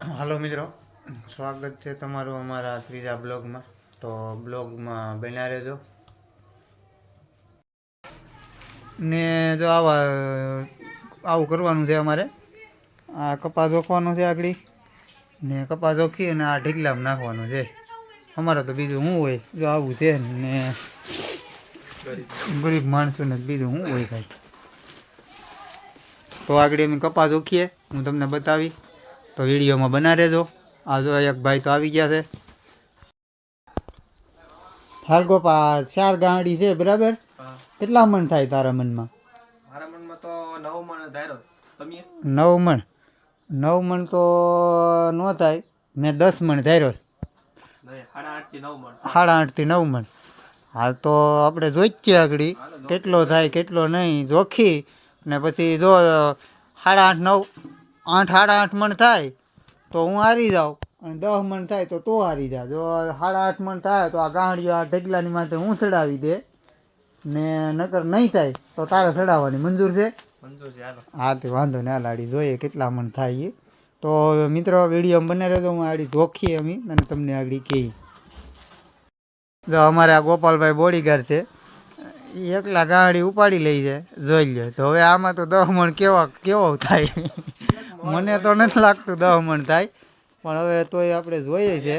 હાલો મિત્રો, સ્વાગત છે તમારું અમારા ત્રીજા બ્લોગમાં. તો બ્લોગમાં બન્યા રહેજો. ને જો આવા, આવું કરવાનું છે અમારે. આ કપાસ ઓખવાનો છે આગળ. ને કપાસ ઓખી અને આ ઢીકલામાં નાખવાનું છે. અમારે તો બીજું શું હોય? જો આવું છે ને ગરીબ માણસોને બીજું શું હોય કાંઈ? તો આગળ અમે કપાસ ઓખીએ હું તમને બતાવી. તો વિડીયોમાં બના રહેજો. આ જો એક ભાઈ તો આવી ગયા છે. હાલ ગોપા ચાર ગાંડી છે બરાબર? કેટલા મણ થાય તારા મનમાં? મારા મનમાં તો નવ મણ તમે? નવ મણ. નવ મણ તો ન થાય. મેં દસ મણ ધાર્યો. સાડા આઠથી નવ મણ. હાલ તો આપણે જોઈ આગળ. કેટલો થાય કેટલો નહીં જોખી. ને પછી જો સાડા આઠ નવ આઠ સાડા આઠ મણ થાય તો હું હારી જાઉં. અને દસ મણ થાય તો તો હારી જા. જો સાડા આઠ મણ થાય તો આ ગાંડીઓ આ ઢગલાની માથે હું ચડાવી દે ને નકર નહીં થાય તો તારે ચડાવવાની. મંજૂર છે? મંજૂર છે હા તે વાંધો ને લાડી જોઈએ કેટલા મણ થાય એ. તો મિત્રો વીડિયો બને રહ્યો હું આડી જોખી અમી અને તમને આગળ કહી. જો અમારે આ ગોપાલભાઈ બોડીગાર છે. એકલા ગાડી ઉપાડી લઈ છે જોઈ લે તો હવે આમાં તો દહ મણ કેવા કેવો થાય? મને તો નથી લાગતું દહ મણ થાય પણ હવે તોય આપણે જોઈએ છે.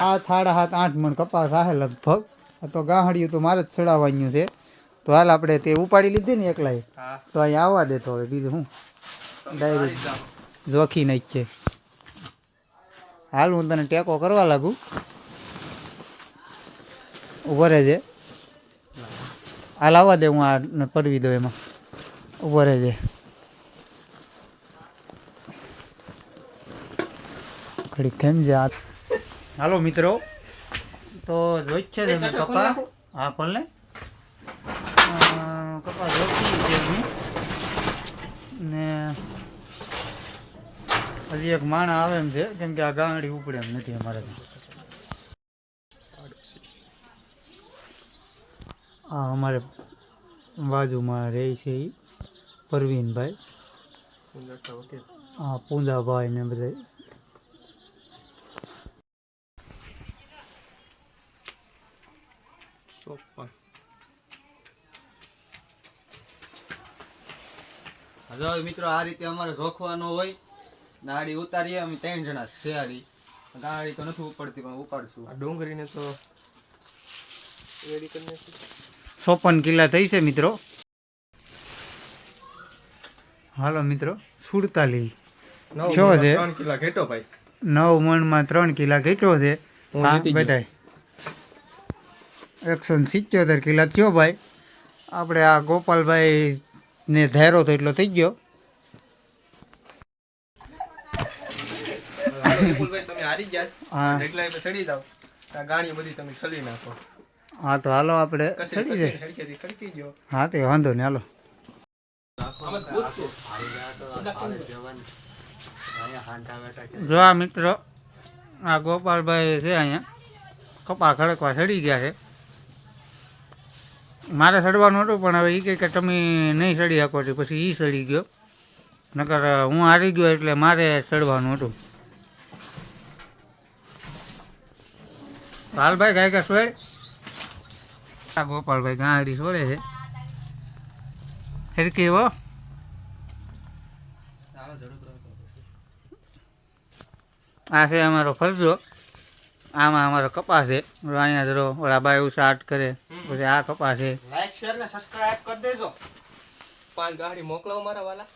સાત સાડા સાત આઠ. મણ કપાસ આવે લગભગ. આ તો ગાહડિયું તો મારે જ ચડાવવાનું છે. તો હાલ આપણે તે ઉપાડી લીધી ને એકલાએ. તો અહીંયા આવવા દેતો હવે બીજું હું ડાયરેક્ટ. જોખી નાખીએ હાલ હું તને ટેકો કરવા લાગુ. ઉભરે રહેજે. હાલ લાવવા દે હું આ પરવી દઉં એમાં. ઊભો રહેજે. ઘડી કેમ આ. હાલો મિત્રો તો જોઈ છે તમે કપા? હા ખોલ ને. કપા જોઈ છે ને હજી એક માણા આવે એમ છે કેમ કે આ ગાંગડી ઉપડે એમ નથી અમારે આ અમારે બાજુમાં રહે છે એ પરવીનભાઈ. હા પૂંજાભાઈ ને બધા. જો મિત્રો આ રીતે અમારે જોખવાનો હોય નાડી ઉતારીએ અમે ત્રણ જણા શેરી ગાડી તો નથી ઉપાડતી પણ ઉપાડશું. આ ડુંગળીને તો રેડી કરી નાખી. ચોપન કિલ્લા થઈ છે મિત્રો. હાલો મિત્રો સુડતાલી. છો છે. નવ મણમાં ત્રણ કિલા ઘેટો છે. બધાય. એકસો સિત્યોતેર કિલા થયો ભાઈ. આપણે આ ગોપાલભાઈ ને ધેરો તો એટલો થઈ ગયો. તમે હારી ગયા. હા. એટલે ચડી જાઓ. ગાણી બધી તમે ખલી નાખો. હા તો હાલો આપણે ચડી જાય. હા તે વાંધો નહીં હાલો. જો આ મિત્રો આ ગોપાલભાઈ છે અહીંયા કપા ખડકવા ચડી ગયા છે. મારે ચડવાનું હતું પણ હવે એ કહે કે તમે નહીં ચડી શકો છો પછી એ ચડી ગયો. નકર હું હારી ગયો એટલે મારે ચડવાનું હતું. હાલભાઈ ગાય કા સોય આ ગોપાલભાઈ ગાડી છોડે છે હેરકી હો આ છે અમારો ફરજો. આમાં અમારો કપાસ છે. જો અહીંયા જરો ઓલા બાયું સ્ટાર્ટ કરે. પછી આ કપાસ છે. લાઈક શેર ને સબસ્ક્રાઇબ કરી દેજો. પાંચ ગાડી મોકલાવો મારા વાલા.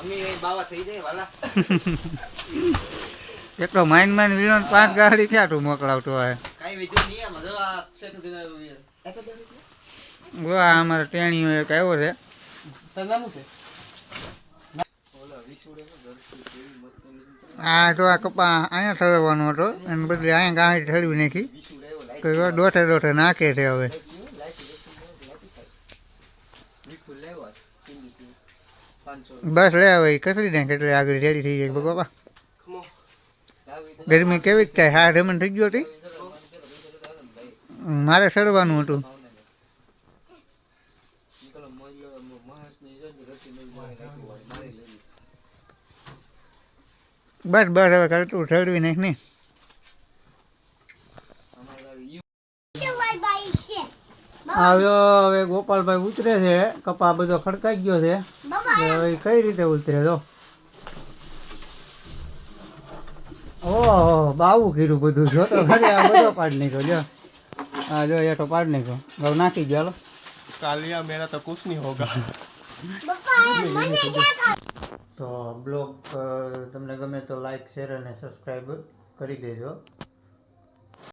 અમી એ બાવા થઈ જાય વાલા. એટલો માઇન માઇન વીણો પાંચ ગાડી ક્યાં તું મોકલાવતો હોય? કાઈ અમારે ટેણીઓ એક આવ્યો છે. આ તો આ કપા અહીંયા ઠરવાનો હતો અને બધી અહીંયા ગાડી ઠરવી નાખી. તો દોઠે નાખે છે હવે. બસ લે હવે કસરી નાખે એટલે આગળ રેડી થઈ જાય બાપા ગરમી કેવી થાય હા રમણ થઈ ગયો હતી મારે ચડવાનું હતું. બસ બસ, હવે કરતું ઠરવી નાખ ને. આવ્યો, હવે ગોપાલભાઈ ઉતરે છે. કપા બધો ખડકાઈ ગયો છે. હવે કઈ રીતે ઉતરે તો? ઓહો, બાવું કર્યું બધું. જો તો ખરી, આ બધો પાડ નાખ્યો હા જો એઠો પાડી નાખ્યો. હવે નાખી ગયો હાલો. કાલિયા મેરા તો કુછ નહીં હોગા. તો બ્લોગ તમને ગમે તો લાઈક શેર અને સબસ્ક્રાઈબ કરી દેજો.